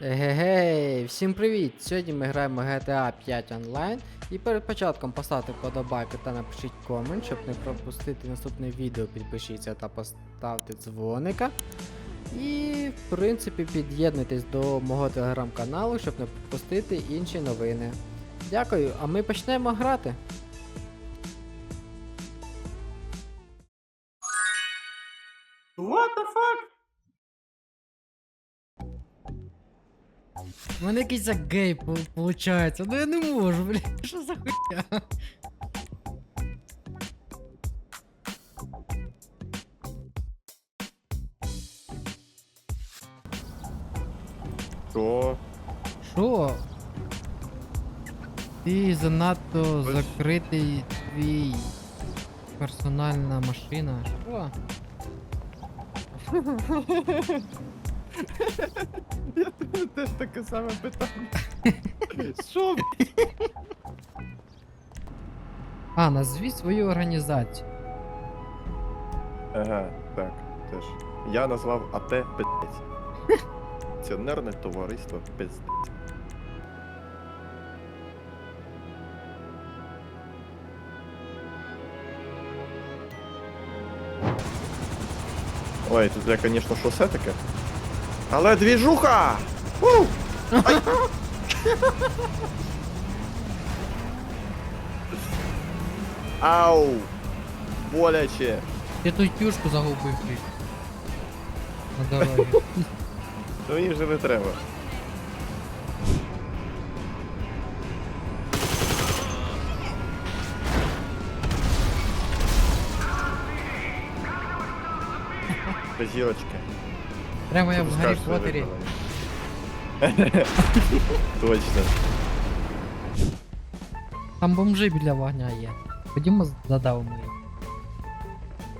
Гей, всім привіт! Сьогодні ми граємо GTA 5 онлайн. І перед початком поставте вподобайку та напишіть комент, щоб не пропустити наступне відео, підпишіться та поставте дзвоника. І, в принципі, під'єднуйтесь до мого телеграм-каналу, щоб не пропустити інші новини. Дякую, а ми почнемо грати. У мене якийсь гей виходить, ну я не можу, блін, що за хуйня? Що? Що? Ти занадто ж- закритий твій персональна машина. Що? Я тебе теж таке саме питання. Що? А, назві свою організацію. Ага, так, теж. Я назвав АТ пиздець. Акціонерне товариство пиздець. Ой, тут я, конечно, шосе таке. Але двіжуха! У! Ай! Ау! Боляче! Ти ту тюшку загубив блін. На дорозі. Ну мені вже не треба. Зірочка. Прямо я в Гаррі Поттері. Точно. Там бомжи біля вогня є. Ходімо задавимо їх.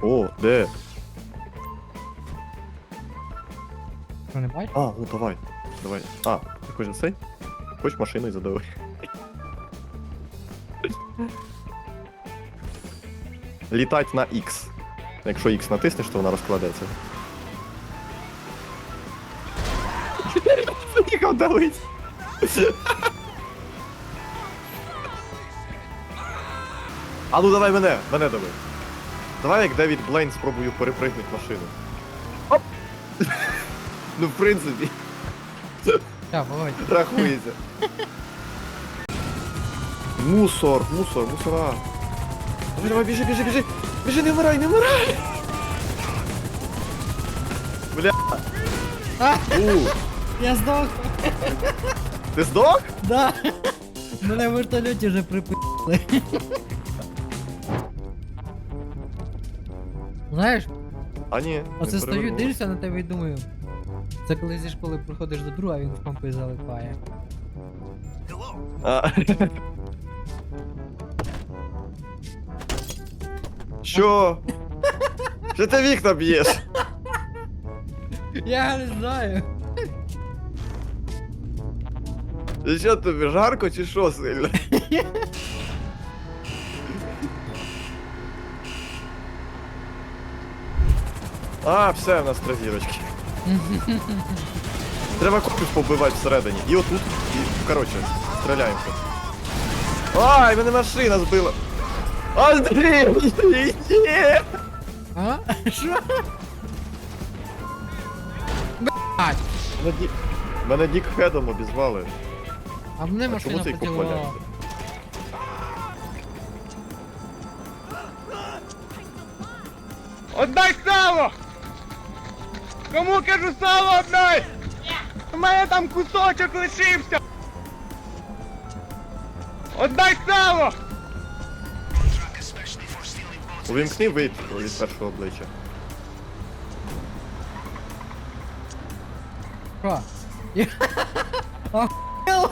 О, де? Що не бачиш? А, ну давай. Давай. А, ти хочеш цей? Хоч машиною задави. Літать на X. Якщо X натиснеш, то вона розкладеться. Їхав давить. А ну давай мене, мене давай. Давай як Девід Блейн спробую перепригнути машину. Оп! ну в принципі, Володь. рахується. Мусор, мусор, мусора. Давай, давай, біжи, біжи, біжи. Біжи, не вмирай, не вмирай. Бля. А! У, Я здох! ти здох? Да! Мене в вертольоті вже припили. Знаєш, А ні. оце не стою, перевернуло. дивлюся на тебе і думаю. Це коли зі школи приходиш до друга, а він в компи залипає. А. Що? Що ти вікна б'єш? Я не знаю. І Що тобі, жарко чи що сильно? А, все, в нас три зірочки. Треба копів побивати всередині. І отут, і, коротше, стріляємося. Ай, мене машина збила. Андрій, ні! А? Що? Мене, ді... мене дікхедом обізвали. А мене А чому машина цей? Отдай сало! Кому кажу сало отдай! У мене там кусочок лишився! Отдай сало! Увімкни вид від першого обличчя. Що? Я- Охуєл?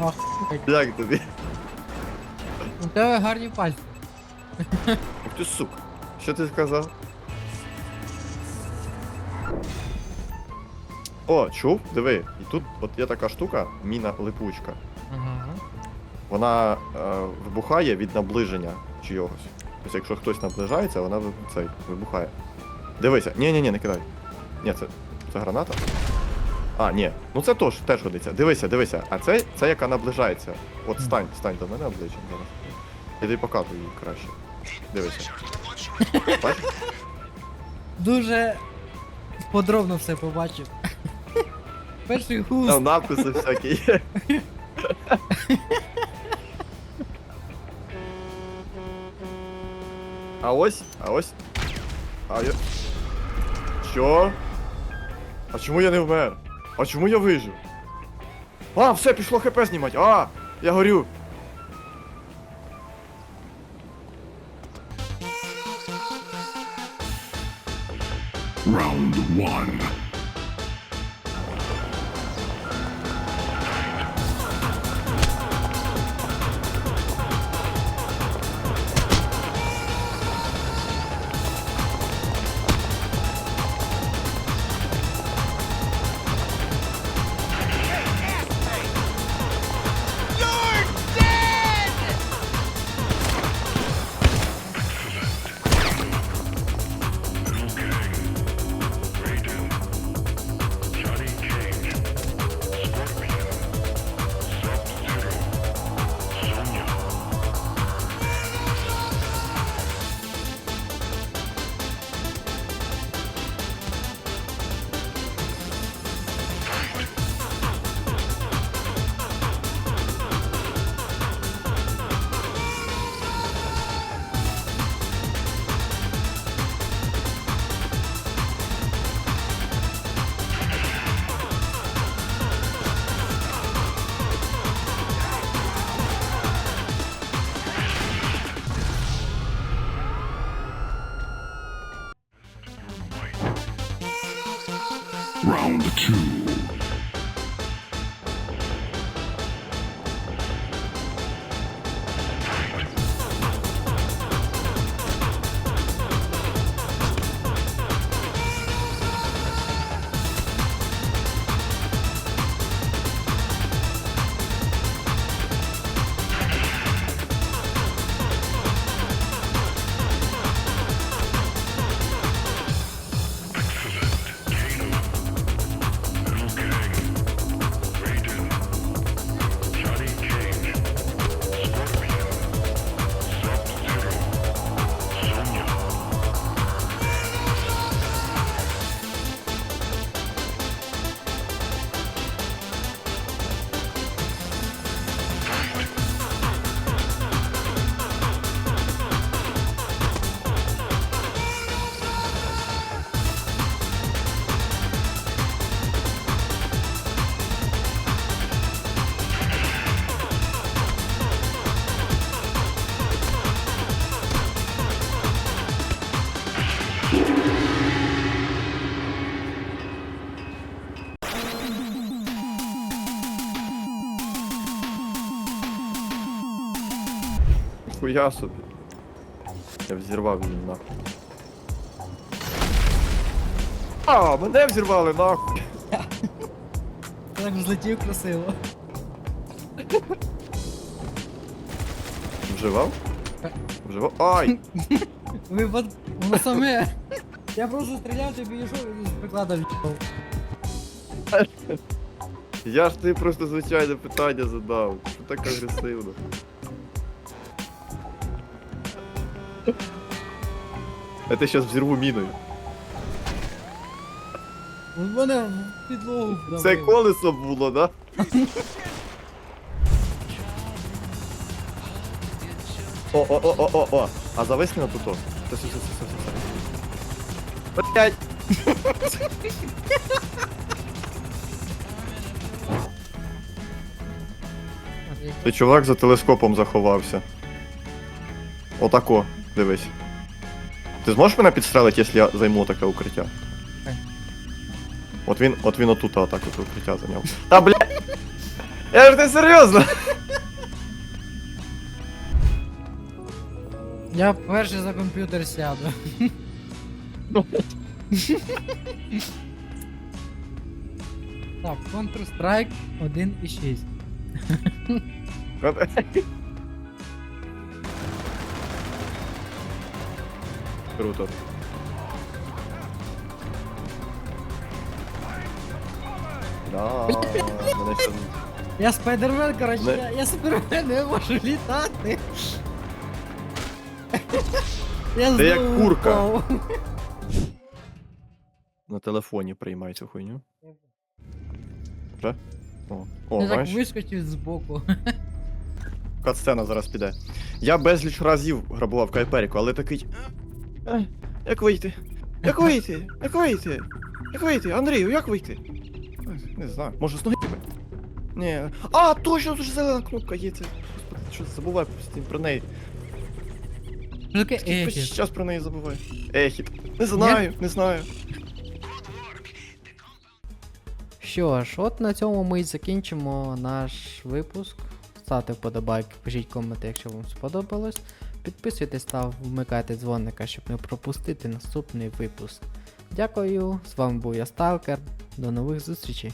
Охуєть. Як тобі? У тебе гарні пальці. Ух ти сук. Що ти сказав? О, чув? Диви. І тут от є така штука, міна липучка. Ага. Вона е, вибухає від наближення чийогось. Тобто, якщо хтось наближається, вона цей, вибухає. Дивися. Ні, ні, ні, не кидай. Ні, це. Це граната? А, ні. Ну це теж, теж годиться. Дивися, дивися. А це, це яка наближається. От стань, стань до мене обличчям зараз. Іди показуй її краще. Дивися. Бачиш? Дуже подробно все побачив. Перший густ. Там написи всякі є. А ось, а ось. А я. Що? А чому я не вмер? А чому я вижив? А, все, пішло хп знімати. А! Я горю. Round one. Round two. Хуя собі. Я взірвав її нахуй. А, мене взірвали нахуй. Так взлетів красиво. Вживав? Вживав? Ай! Ви вот воно саме. Я просто стріляв, тобі йшов і з прикладом в'їбав. Я ж тобі просто звичайне питання задав. Що так агресивно? Тебе щас взірву міною. У мене в підлогу вдавив. Це колесо було, да? О, о, о, о, о, о. А зависни на тут. Все, все, все, все, все, все. Блять! Ти чувак за телескопом заховався. Отако, дивись. Ти зможеш мене підстрелити, якщо я займу таке укриття? От він, от він отут отак от укриття зайняв. Та блядь! Я ж не серйозно! Я перший за комп'ютер сяду. так, Counter-Strike 1.6. круто. Да. Я спайдермен, короче, Не. я, я супермен, я можу літати. Я Ти як курка. На телефоні приймай цю хуйню. Вже? О, О Я так бачиш? вискочив збоку. Катсцена зараз піде. Я безліч разів грабував кайперіку, але такий. «Е, «Е, Як вийти? Як вийти? Як вийти? Як вийти? Андрію, як вийти? Е, Не знаю, може з ноги? Ні. А, точно, тут зелена кнопка є. Це. Господи, що забувай постійно про неї. Що таке Весь ехіт? час про неї забуваю. Ехіт. Не знаю, не знаю. Що ж, от на цьому ми і закінчимо наш випуск. Ставте вподобайки, пишіть коменти, якщо вам сподобалось. Підписуйтесь та вмикайте дзвоника, щоб не пропустити наступний випуск. Дякую, з вами був я Сталкер. До нових зустрічей.